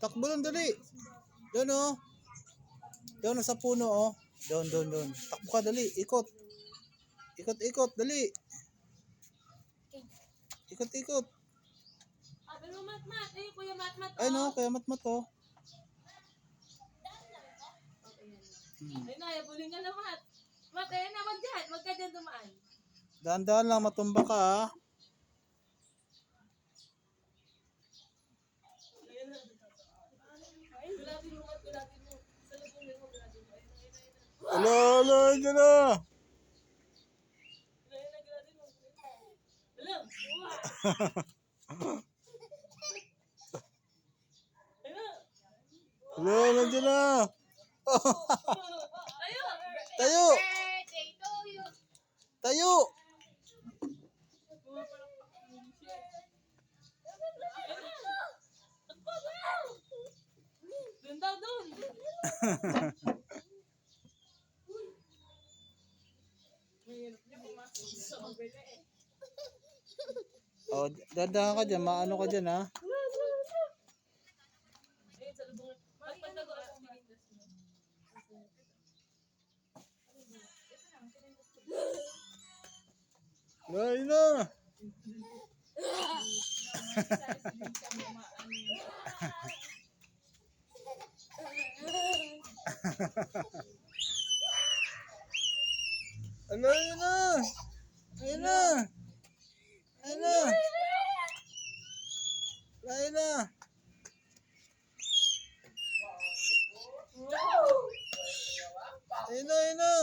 Takbo lang dali. Doon oh. Doon oh, sa puno oh. Doon, doon, doon. Takbo ka dali. Ikot. Ikot, ikot. Dali. Ikot, ikot. Sabi mo, mat-mat. Eh, kuya mat-mat. Ay no, kaya matmat oh. Hmm. Ay, na, yabuling ka na, mat. Mat, ayun na, wag dyan. Wag ka dyan dumaan. Dahan-dahan lang, matumba ka ah. Ay, gulatin mo, mat. Gulatin mo. Sa lubungin mo, gulatin mo. Ayun, ayun, ayun. Ala, ala, dyan na. Ayun, ayun, gulatin mo. Hello. Uwa. Ayun. Ala, ala, dyan na. Tayo. Tayo. Doon daw, doon. Oh, dahan ka dyan, maano ka dyan ha. Ayun, sa lubungin. Mat, pagdago ako. Ay na. Ano, ayun na. Ayun na. Ayun na. Ayun na. Ayun na, ayun na.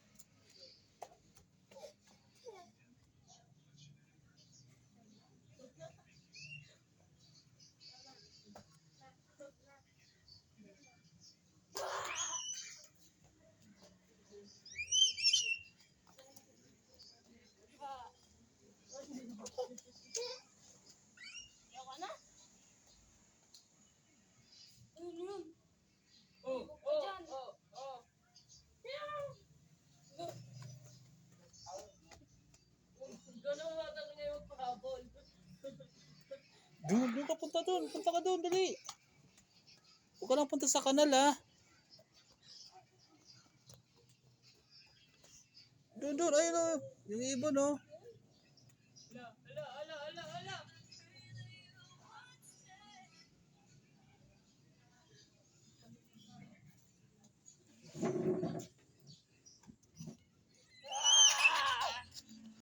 Doon, doon ka punta doon. Punta ka doon, dali. Huwag ka lang punta sa kanal, ha. Doon, doon. Ayun, oh. Yung ibon, oh. Ala, ala, ala, ala,